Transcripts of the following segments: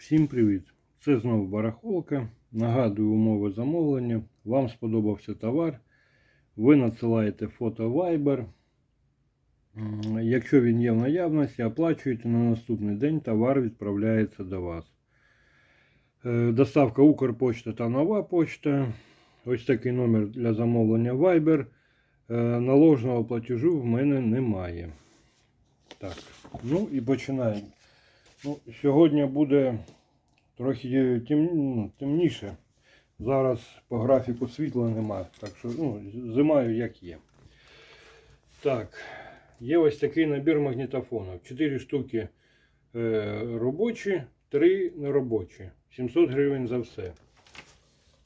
Всім привіт! Це знову барахолка. Нагадую умови замовлення. Вам сподобався товар. Ви надсилаєте фото Viber. Якщо він є в наявності, оплачуєте на наступний день товар відправляється до вас. Е, Доставка Укрпочта та нова почта. Ось такий номер для замовлення Viber. Е, Наложного платежу в мене немає. Так, ну і починаємо. Ну, сьогодні буде трохи тем, ну, темніше. Зараз по графіку світла нема, так що ну, зимаю як є. Так, є ось такий набір магнітофонів. 4 штуки е, робочі, 3 неробочі. 700 гривень за все.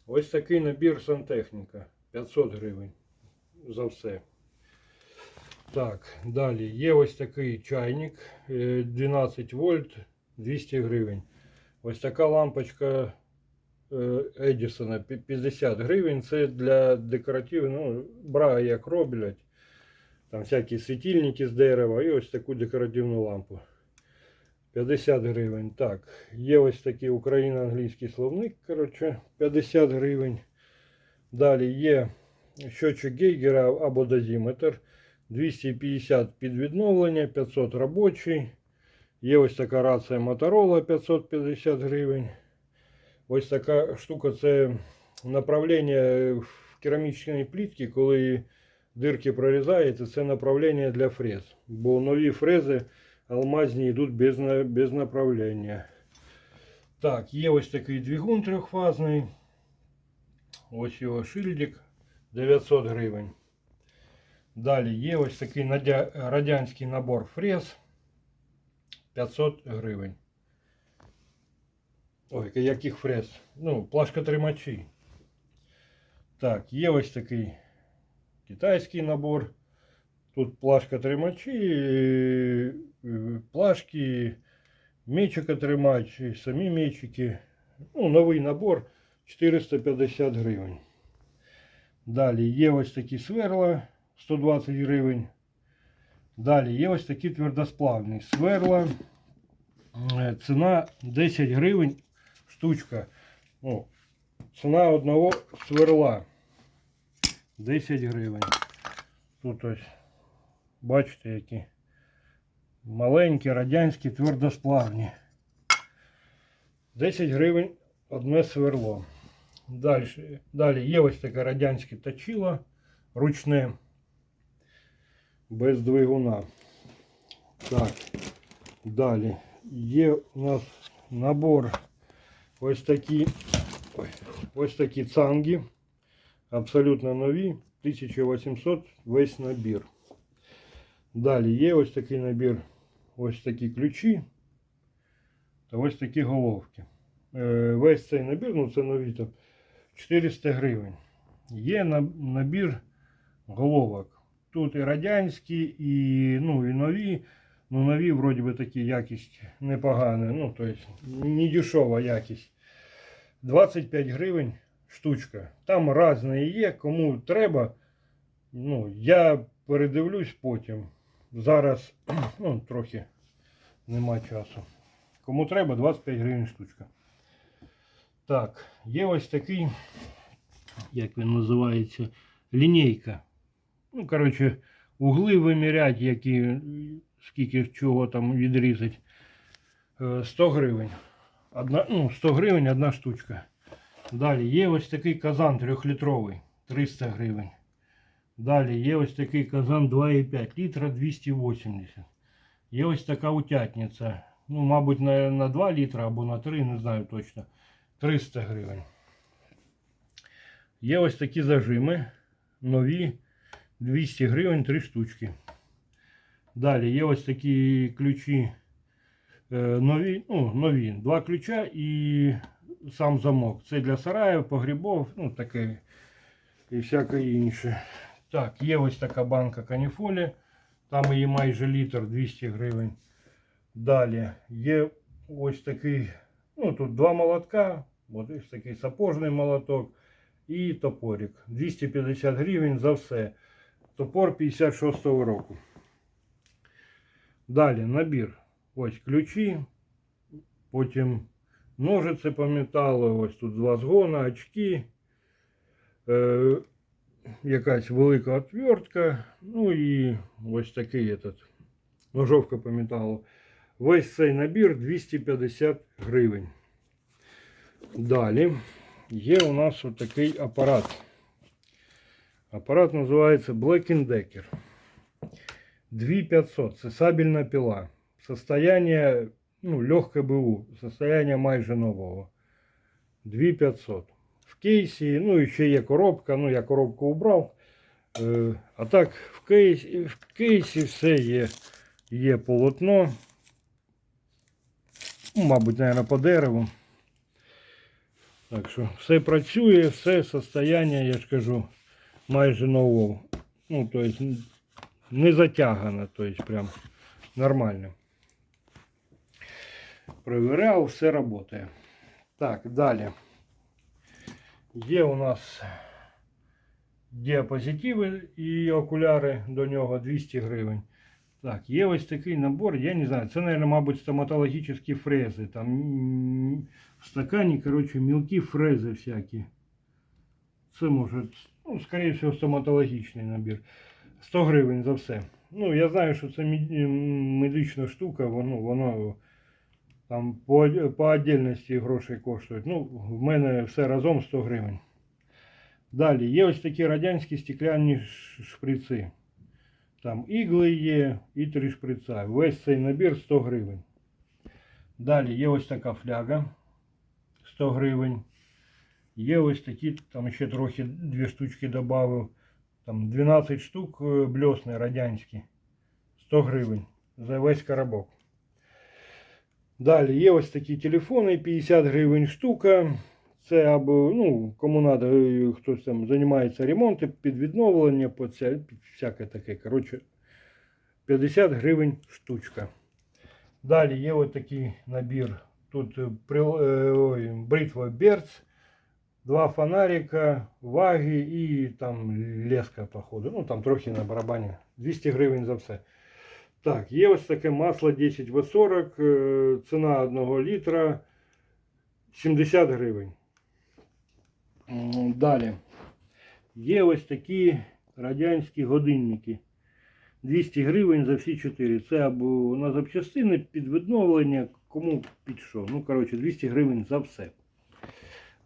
Ось такий набір сантехніка. 500 гривень за все. Так, далі є ось такий чайник е, 12 вольт 200 гривень. Ось така лампочка е, Едісона 50 гривень. Це для декоративів, ну, бра як роблять. Там всякі світильники з дерева і ось таку декоративну лампу. 50 гривень. Так, є ось такий україно-англійський словник, коротше, 50 гривень. Далі є щочок Гейгера або дозиметр. 250 під відновлення, 500 робочий. Є ось така рація Motorola 550 гривень. Ось така штука це направлення в керамічній плітці, коли дирки прорізаєте, це направлення для фрез. Бо нові фрези алмазні йдуть без, на- без направлення. Так, є ось такий двигун трьохфазний. Ось його шильдик 900 гривень. Далі є ось такий надя- радянський набор фрез 500 гривень. Ой, яких фрез? Ну, плашкотримачі. Так, є ось такий китайський набор. Тут плашкотримачі, е, е, плашки, мечикотримач, і самі мечики. Ну, новий набор 450 гривень. Далі є ось такі сверла 120 гривень. Далі є ось такі твердосплавні сверла. Е, Ціна 10 гривень штучка. Ну, ціна одного сверла 10 гривень. Тут ось, бачите, які маленькі радянські твердосплавні. 10 гривень одне сверло. Далі, далі є ось таке радянське точило ручне без двигуна. Так, далі є у нас набор ось такі ось такі цанги. Абсолютно нові. 1800 весь набір. Далі є ось такий набір, ось такі ключі та ось такі головки. Е, Весь цей набір, ну це нові там 400 гривень. Є набір головок. Тут і радянські, і, ну, і нові. Ну, нові, вроді би, такі якість непогана. Ну, тобто, не дешева якість. 25 гривень штучка. Там різні є, кому треба. Ну, я передивлюсь потім. Зараз ну, трохи нема часу. Кому треба, 25 гривень штучка. Так, є ось такий, як він називається, лінійка. Ну, коротше, угли вимірять, які, скільки чого там відрізати. Е, 100 гривень. Одна, ну, 100 гривень одна штучка. Далі є ось такий казан 3-літровий, 300 гривень. Далі є ось такий казан 2,5 літра 280. Є ось така утятниця. Ну, мабуть, на, на 2 літра або на 3, не знаю точно. 300 гривень. Є ось такі зажими. Нові 200 гривень 3 штучки. Далі є ось такі ключі е, нові, ну, нові. Два ключа і сам замок. Це для сараїв, погрібов, ну таке і всяке інше. Так, є ось така банка каніфолі. Там її майже літр 200 гривень. Далі є ось такий, ну тут два молотка, от ось такий сапожний молоток і топорик. 250 гривень за все. Топор 56-го року. Далі набір. Ось ключі, потім ножиці по ось тут два згона, очки, е, якась велика отвертка, ну і ось такий этот, ножовка по. Весь цей набір 250 гривень. Далі є у нас отакий апарат. Апарат називається Black Decker. 2500. Це сабельна пила. Состояние, ну, легке БУ. Состояние майже нового. 2500. В кейсі, ну і ще є коробка. Ну, я коробку убрав. Е, а так, в кейсі, в кейсі все є. Є полотно. Ну, мабуть, наверное, по дереву. Так що все працює, все состояння, я ж кажу, майже нового. Ну, то есть не затягано, то есть прям нормально. Проверяв, все працює. Так, далі. Є у нас діапозитиви і окуляри до нього 200 гривень. Так, є ось такий набор, я не знаю, це, мабуть, мабуть, стоматологічні фрези. Там м, в стакані, коротше, мілкі фрези всякі. Це може, ну, скоріше всього, стоматологічний набір. 100 гривень за все. Ну, я знаю, що це медична штука, воно, воно там по, по отдельності грошей коштує. Ну, в мене все разом 100 гривень. Далі, є ось такі радянські стекляні шприци. Там ігли є і три шприца. Весь цей набір 100 гривень. Далі є ось така фляга 100 гривень. Є ось такі, там ще трохи дві штучки додав. Там 12 штук е, бльосни радянські. 100 гривень за весь коробок. Далі є ось такі телефони, 50 гривень штука. Це або, ну, кому треба, хтось там займається ремонтом, під відновлення, під всяке таке. Коротше, 50 гривень штучка. Далі є ось такий набір. Тут е, е, ой, бритва Берц, два фонарика, ваги і там леска, походу. Ну там трохи на барабані. 200 гривень за все. Так, є ось таке масло 10В40, е, ціна 1 літра 70 гривень. Далі. Є ось такі радянські годинники. 200 гривень за всі 4. Це або на запчастини під відновлення, кому під що. Ну, коротше, 200 гривень за все.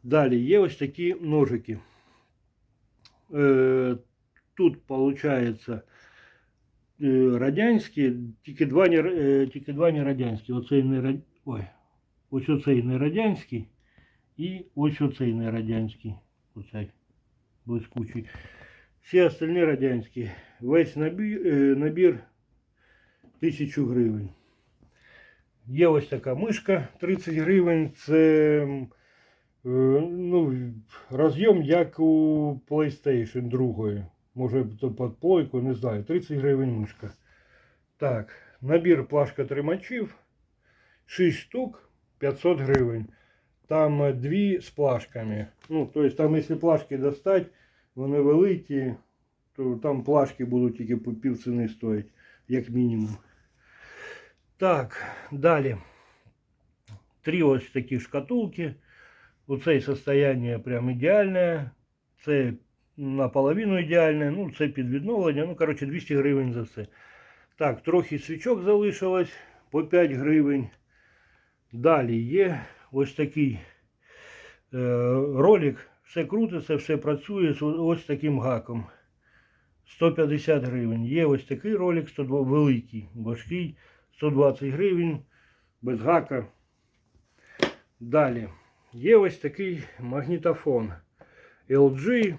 Далі є ось такі ножики. Е, тут, виходить, е, радянські, тільки два, не, е, тільки два не радянські. Оцей не, ра- ой, ось оцей не радянський і ось оцей не радянський. Оцей блискучий. Всі остальні радянські. Весь набір, е, набір 1000 гривень. Є ось така мишка 30 гривень. Це м, е, ну, роз'єм як у PlayStation 2. Може то під плойку, не знаю. 30 гривень мишка. Так, набір плашка тримачів. 6 штук 500 гривень. Там е, дві з плашками. Ну, тобто там, якщо плашки достать, вони великі, то там плашки будуть тільки по пів ціни стоїть, як мінімум. Так, далі. Три ось такі шкатулки. Оце состояние прям ідеальне. Це наполовину ідеальне. Ну, це під відновлення. Ну, коротше, 200 гривень за все. Так, трохи свічок залишилось по 5 гривень. Далі є ось такий е, ролик. Все крутиться, все працює з ось таким гаком. 150 гривень. Є ось такий ролик, 102, великий, важкий, 120 гривень, без гака. Далі. Є ось такий магнітофон LG. Е,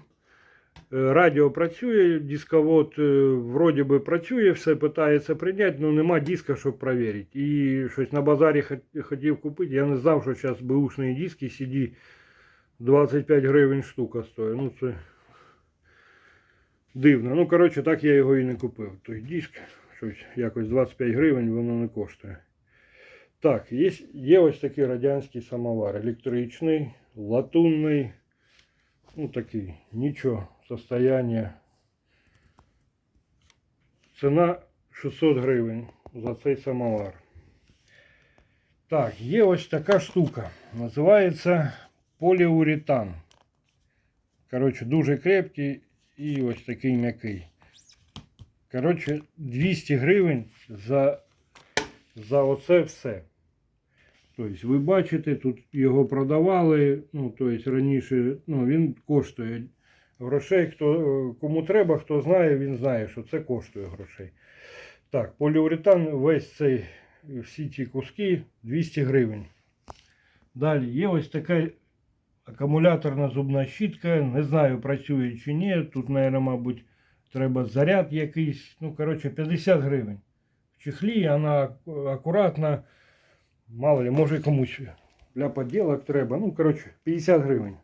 Радіо працює, дисковод е, вроді би працює, все питається прийняти, але нема диска, щоб перевірити. І щось на базарі хотів купити. Я не знав, що зараз бушні диски CD 25 гривень штука стоїть. Ну це дивно. Ну, коротше, так я його і не купив. Той диск, щось якось 25 гривень воно не коштує. Так, є, є ось такий радянський самовар. Електричний, латунний. Ну такий, нічого, состояние. Ціна 600 гривень за цей самовар. Так, є ось така штука. Називається поліуретан. Коротше, дуже крепкий і ось такий м'який. Коротше, 200 гривень за, за оце все. Тобто, ви бачите, тут його продавали. Ну, тобто, раніше ну, він коштує грошей. Хто, кому треба, хто знає, він знає, що це коштує грошей. Так, поліуретан, весь цей, всі ці куски 200 гривень. Далі є ось така акумуляторна зубна щітка. Не знаю, працює чи ні. Тут, мабуть, мабуть, треба заряд якийсь. Ну, коротше, 50 гривень. В чехлі вона акуратна. Мало ли, може комусь для поділок треба. Ну, коротше, 50 гривень.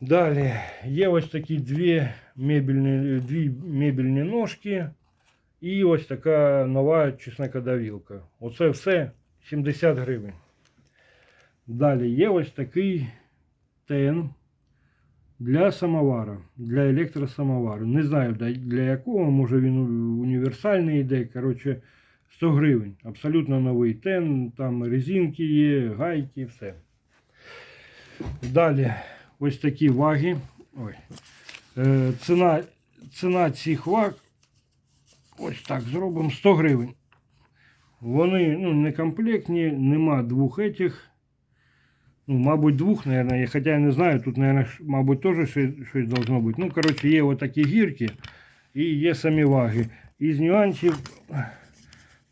Далі є ось такі дві мебельні, дві мебельні ножки. І ось така нова чеснокодавілка. Оце все 70 гривень. Далі є ось такий тен для самовара, для електросамовару. Не знаю для- для якого, може він універсальний йде. Коротше, 100 гривень. Абсолютно новий тен, там резинки є, гайки, все. Далі ось такі ваги. Ой. Е, ціна, ціна цих ваг. Ось так зробимо 100 гривень. Вони ну, не комплектні, нема двох етих. Ну, мабуть, двох, наверное, хоча я не знаю, тут, наверное, мабуть, теж щось должно бути. Ну, коротше, є отакі гірки і є самі ваги. Із нюансів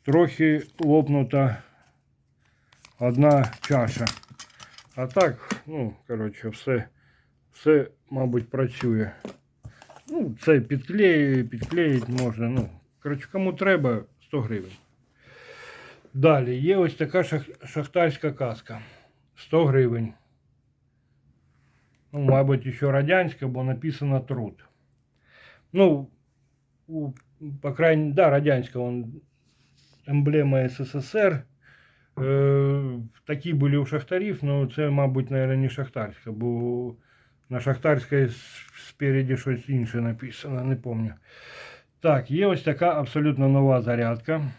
трохи лопнута одна чаша. А так, ну, коротше, все, все, мабуть, працює. Ну, це підклеює, підклеїть можна. Ну, коротше, кому треба 100 гривень. Далі є ось така шах- шахтарська каска. 100 гривень. Ну, мабуть, ще радянська, бо написано труд. Ну, у, по крайней да, радянська, он, емблема СССР. Е, такі були у шахтарів, але це, мабуть, наверное, не шахтарська, бо на шахтарській с- спереді щось інше написано, не пам'ятаю. Так, є ось така абсолютно нова зарядка.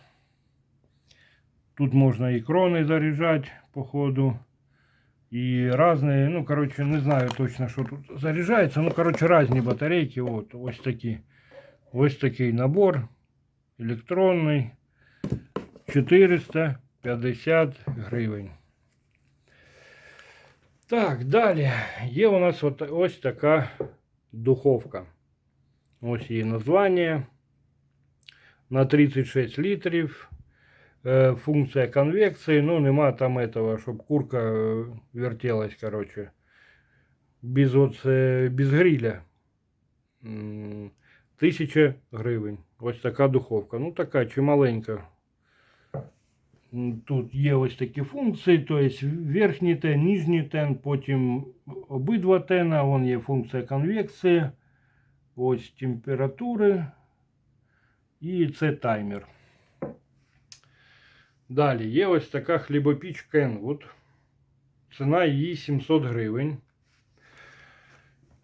Тут можна і крони заряджати по ходу. І різні, ну, коротше, не знаю точно, що тут заряджається. Ну, коротше, різні батарейки. От, ось такі. Ось такий набор. Електронний. 450 гривень. Так, далі. Є у нас от, ось така духовка. Ось її названня. На 36 літрів. Е, Функція конвекції. Ну, нема там этого, щоб курка е, вертелась, короче. Без, оце, без гриля. М, Тисяча гривень. Ось така духовка. Ну, така чималенька. Тут є ось такі функції, тобто верхній тен, нижній тен, потім обидва тена, вон є функція конвекції, ось температури і це таймер. Далі є ось така хлібопіч Kenwood. Ціна її 700 гривень.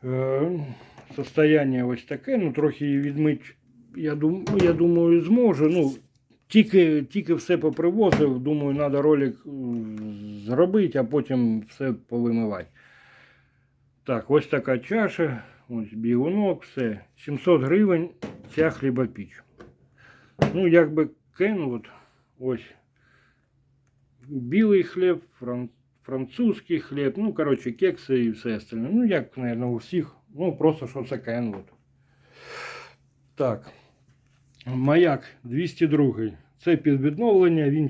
Е, Состояння ось таке, ну трохи її відмить, я, дум, я думаю, зможу. Ну, тільки, тільки все попривозив, думаю, треба ролик зробити, а потім все повимивати. Так, ось така чаша, ось бігунок, все. 700 гривень ця хлібопіч. Ну, якби Kenwood, ось білий хліб, фран... французький хліб, ну, коротше, кекси і все остальне. Ну, як, мабуть, у всіх. Ну, просто що це Kenwood. Так. Маяк 202. Це під відновлення, він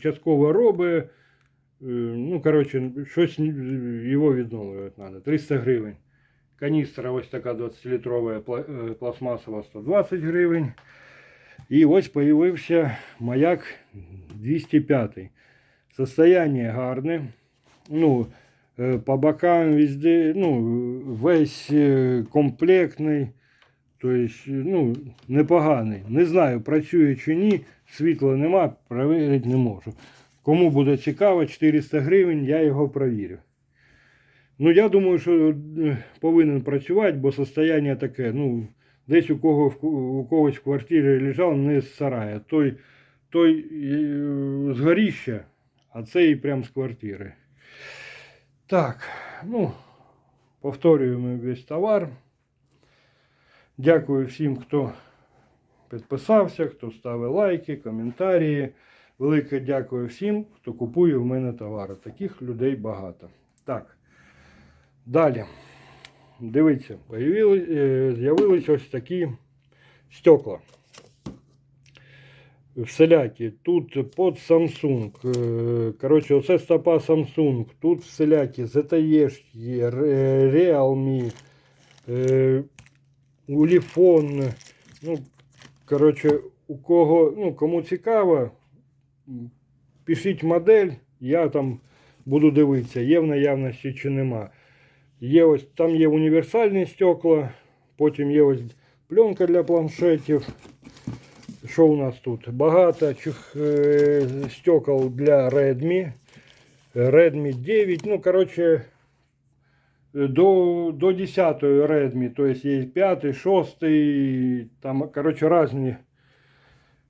частково робить. Е, Ну, коротше, щось його відновлювати треба. 300 гривень. Каністра ось така 20-літрова е, пластмасова 120 гривень. І ось появився маяк 205. Состояние гарне. Ну, е, по бокам везде, ну, весь е, комплектний. Тобто, ну, непоганий. Не знаю, працює чи ні. Світла нема, перевірити не можу. Кому буде цікаво, 400 гривень, я його провірю. Ну, я думаю, що е, повинен працювати, бо состояние таке, ну, десь у, кого, у когось в квартирі лежав не з сарая. Той той е, з горіща, а цей прям з квартири. Так, ну, повторюємо весь товар. Дякую всім, хто підписався, хто ставив лайки, коментарі. Велике дякую всім, хто купує в мене товари. Таких людей багато. Так. Далі. Дивіться, е, з'явились ось такі стекла. Всілякі. Тут під Samsung. е, Коротше, оце стопа Samsung. Тут всілякі ZTE Realme, Ulefone. Ну, коротше, у кого, ну, кому цікаво, пишіть модель, я там буду дивитися, є в наявності чи нема. Є ось, там є універсальні стекла, потім є ось пленка для планшетів. Що у нас тут? Багато чих, е, стекол для Redmi. Redmi 9. Ну, коротше, до, до 10 Redmi, то есть є 5, 6, там, коротше, різні.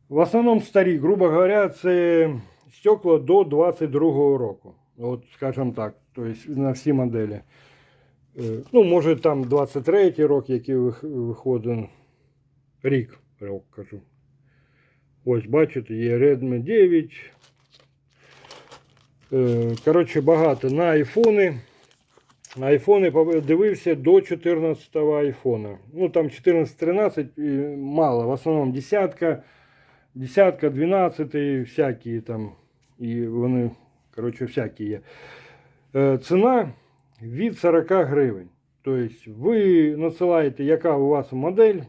В основному старі, грубо говоря, це стекла до 22 року. От, скажімо так, то есть на всі моделі. Е, Ну, може там 23 рок, який вих- виходить. Рік, рок кажу. Ось, бачите, є Redmi 9. Е, Коротше, багато на айфони. Айфони дивився до 14 айфона. Ну там 14-13 е, мало. В основному десятка, десятка, 12, всякі там. І вони, коротше, всякі є. Е, Ціна від 40 гривень. Тобто ви надсилаєте, яка у вас модель.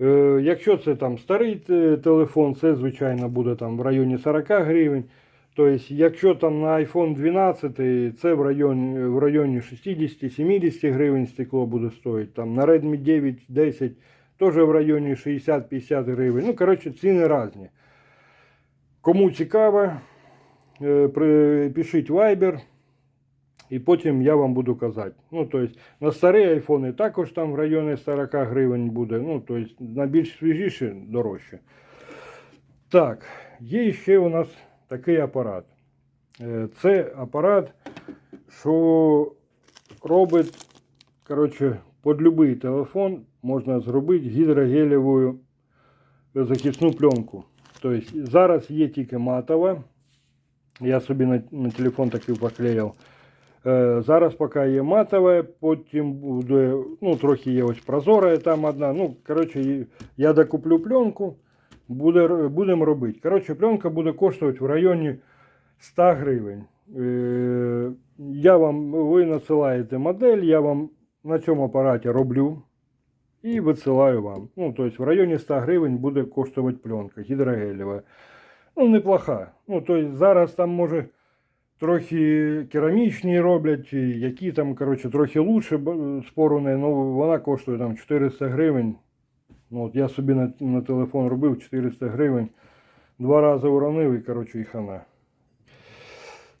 Е, Якщо це там старий телефон, це звичайно буде там в районі 40 гривень. Тобто, якщо там на iPhone 12, це в районі, в районі 60-70 гривень стекло буде стоїти. Там на Redmi 9, 10 теж в районі 60-50 гривень. Ну, коротше, ціни різні. Кому цікаво, е, пишіть Viber. І потім я вам буду казати. Ну, тобто, на старі айфони також там в районі 40 гривень буде. Ну, тобто, на більш свіжіші дорожче. Так, є ще у нас такий апарат. Е, Це апарат, що робить, коротше, під будь-який телефон можна зробити гідрогелєву захисну пленку. Тобто, зараз є тільки матова. Я собі на, на телефон такий поклеїв. Е, Зараз поки є матове, потім буде, ну, трохи є ось прозора там одна. Ну, коротше, я докуплю пленку, буде, будемо робити. Коротше, пленка буде коштувати в районі 100 гривень. Е, Я вам, ви надсилаєте модель, я вам на цьому апараті роблю і висилаю вам. Ну, тобто в районі 100 гривень буде коштувати пленка гідрогелєва. Ну, неплоха. Ну, тобто зараз там може трохи керамічні роблять, які там, коротше, трохи лучше, б- спору не, ну вона коштує там 400 гривень. Ну, от я собі на, на телефон робив 400 гривень. Два рази уронив і, коротше, і хана.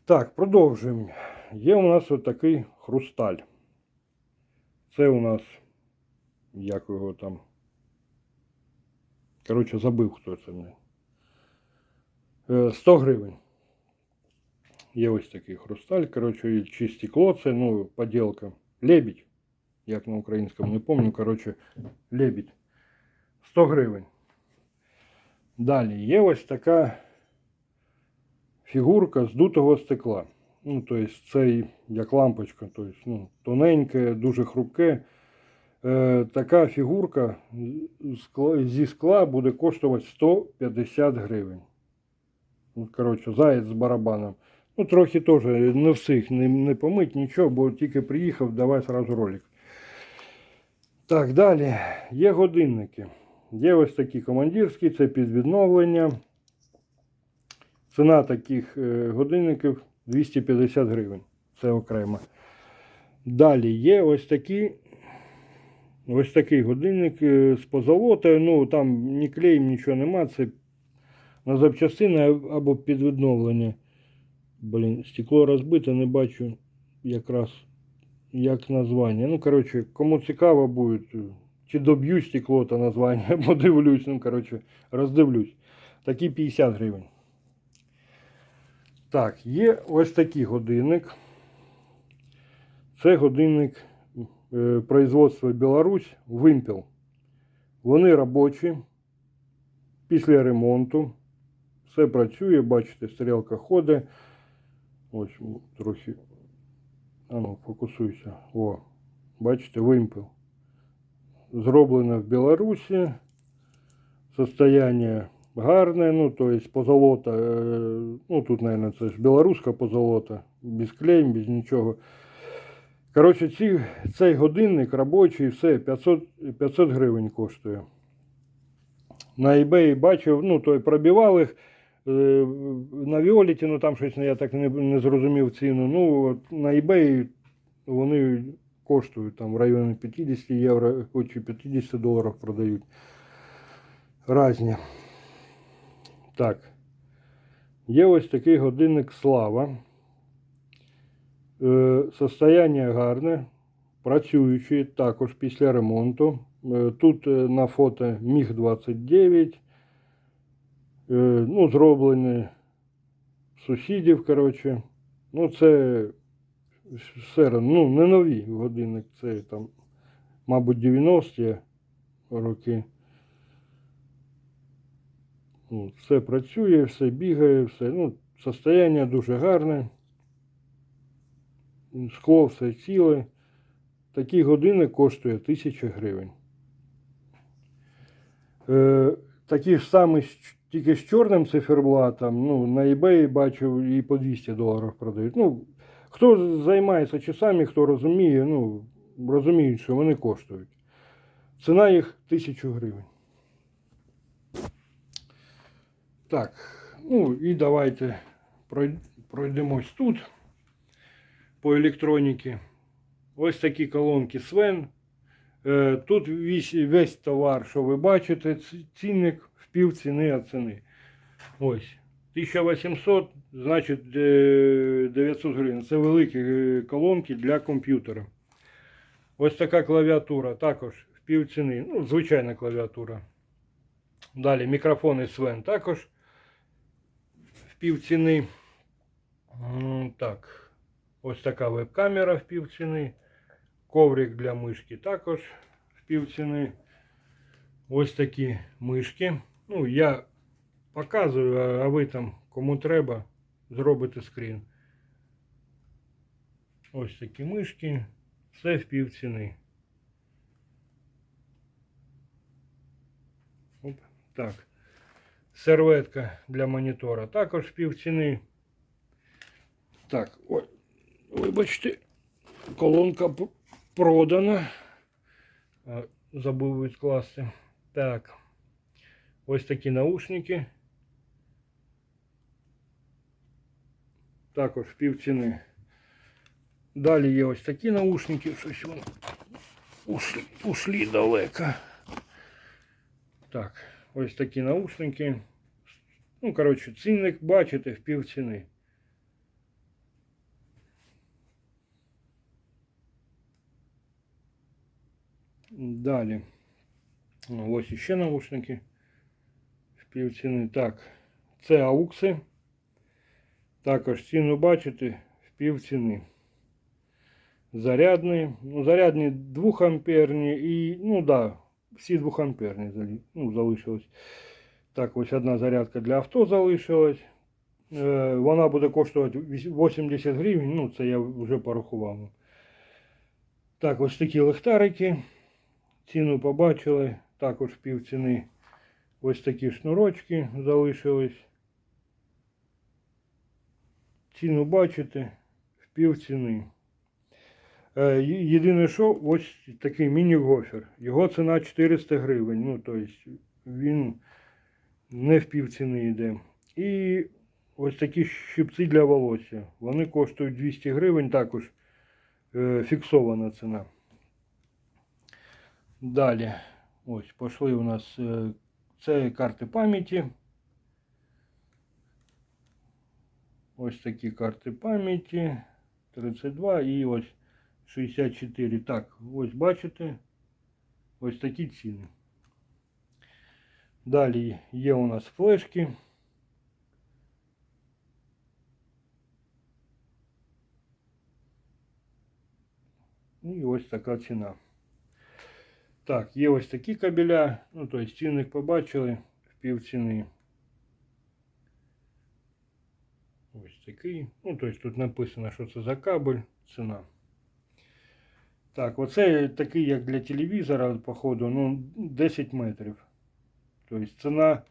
Так, продовжуємо. Є у нас от такий хрусталь. Це у нас, як його там. Коротше, забив хто це мені. Е, 100 гривень. Є ось такий хрусталь, коротше, і чи стекло це, ну, поділка. Лебідь, як на українському, не пам'ятаю, коротше, лебідь. 100 гривень. Далі є ось така фігурка з дутого стекла. Ну, тобто це як лампочка, тобто, ну, тоненьке, дуже хрупке. Е, така фігурка зі скла буде коштувати 150 гривень. Ну, коротше, заяць з барабаном. Ну, трохи теж не всіх не, не помить нічого, бо тільки приїхав, давай сразу ролик. Так, далі. Є годинники. Є ось такі командирські, це під відновлення. Ціна таких е, годинників 250 гривень. Це окремо. Далі є ось такі. Ось такий годинник е, з позолотою. Ну, там ні клеєм, нічого нема. Це на запчастини або під відновлення. Блін, стекло розбите, не бачу якраз як названня. Ну, коротше, кому цікаво буде, чи доб'ю стекло та названня, подивлюсь, ну, коротше, роздивлюсь. Такі 50 гривень. Так, є ось такий годинник. Це годинник е, производства Білорусь Вимпел. Вони робочі після ремонту. Все працює, бачите, стрілка ходить. Ось трохи. А ну, фокусуйся. О, бачите, вимпел. Зроблено в Білорусі. Состояние гарне, ну, то есть позолота, е, ну, тут, наверное, це ж білоруська позолота, без клейм, без нічого. Коротше, ці, цей годинник робочий, все, 500, 500 гривень коштує. На eBay бачив, ну, той пробивав їх. е, На Віоліті, ну там щось я так не, не зрозумів ціну. Ну, на eBay вони коштують там в районі 50 євро, хоч і 50 доларів продають. Разні. Так. Є ось такий годинник Слава. Е, Состояння гарне, працюючий також після ремонту. Е, Тут е, на фото Міг 29. Е, Ну, зроблені сусідів, коротше. Ну, це все ну, не нові годинник, це там, мабуть, 90-ті роки. Ну, Все працює, все бігає, все. Ну, состояння дуже гарне. Скло все ціле. Такий годинник коштує 1000 гривень. Е, такі ж самі, тільки з чорним циферблатом, ну, на eBay бачив і по 200 доларів продають. Ну, хто займається часами, хто розуміє, ну, розуміють, що вони коштують. Ціна їх 1000 гривень. Так, ну і давайте пройдемось тут по електроніці. Ось такі колонки Свен. Е, Тут весь, товар, що ви бачите, цінник в пів ціни від ціни. Ось. 1800, значить е, 900 гривень. Це великі е, колонки для комп'ютера. Ось така клавіатура, також в пів ціни. Ну, звичайна клавіатура. Далі мікрофони Свен також в пів ціни. М, Так. Ось така веб-камера в пів ціни. Коврик для мишки також в пів ціни. Ось такі мишки. Ну, я показую, а ви там, кому треба, зробите скрін. Ось такі мишки. Все в пів ціни. Оп, так. Серветка для монітора також в пів ціни. Так, ой, вибачте, колонка продана. Забув відкласти. Так. Ось такі наушники. Також в пів ціни. Далі є ось такі наушники, щось вони ушли, ушли далеко. Так, ось такі наушники. Ну, коротше, цінник бачите в пів ціни. Далі. Ось іще наушники. В пів ціни. Так. Це аукси. Також ціну бачите в пів ціни. Зарядний. Ну, зарядні 2 амперні і, ну да, всі 2 амперні ну, залишилось. Так, ось одна зарядка для авто залишилась. Е, Вона буде коштувати 80 гривень. Ну, це я вже порахував. Так, ось такі лихтарики. Ціну побачили. Також пів ціни. Ось такі шнурочки залишились. Ціну бачите в пів ціни. Е, Єдине, що ось такий міні-гофер. Його ціна 400 гривень. Ну, тобто він не в пів ціни йде. І ось такі щипці для волосся. Вони коштують 200 гривень, також е, фіксована ціна. Далі. Ось пішли у нас е, це карти пам'яті. Ось такі карти пам'яті. 32 і ось 64. Так, ось бачите. Ось такі ціни. Далі є у нас флешки. І ось така ціна. Так, є ось такі кабеля. Ну, тобто цінник побачили в пів ціни. Ось такий. Ну, тобто тут написано, що це за кабель, ціна. Так, оце такий, як для телевізора, походу, ну, 10 метрів. Тобто ціна,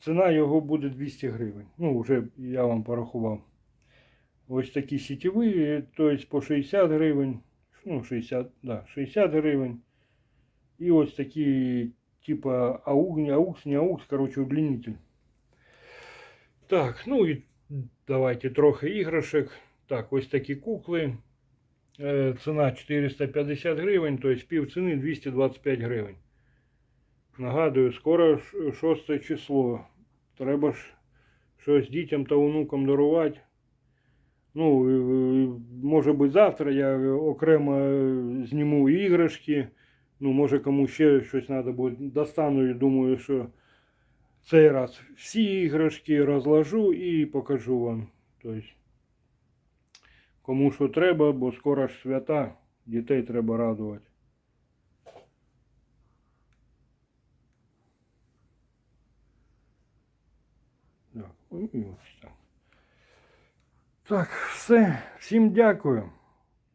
ціна його буде 200 гривень. Ну, вже я вам порахував. Ось такі сітєві, тобто по 60 гривень. Ну, 60, да, 60 гривень. І ось такі, типа аук, не аукс, не аукс, короче, удлинитель. Так, ну і давайте трохи іграшок. Так, ось такі кукли. Е, Ціна 450 гривень, тобто пів ціни 225 гривень. Нагадую, скоро 6 число. Треба ж щось дітям та онукам дарувати. Ну, може би завтра я окремо е, зніму іграшки. Ну, може кому ще щось треба буде. Достану і думаю, що цей раз всі іграшки розложу і покажу вам. Тобто, кому що треба, бо скоро ж свята, дітей треба радувати. Так. Так, все. Всім дякую.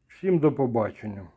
Всім до побачення.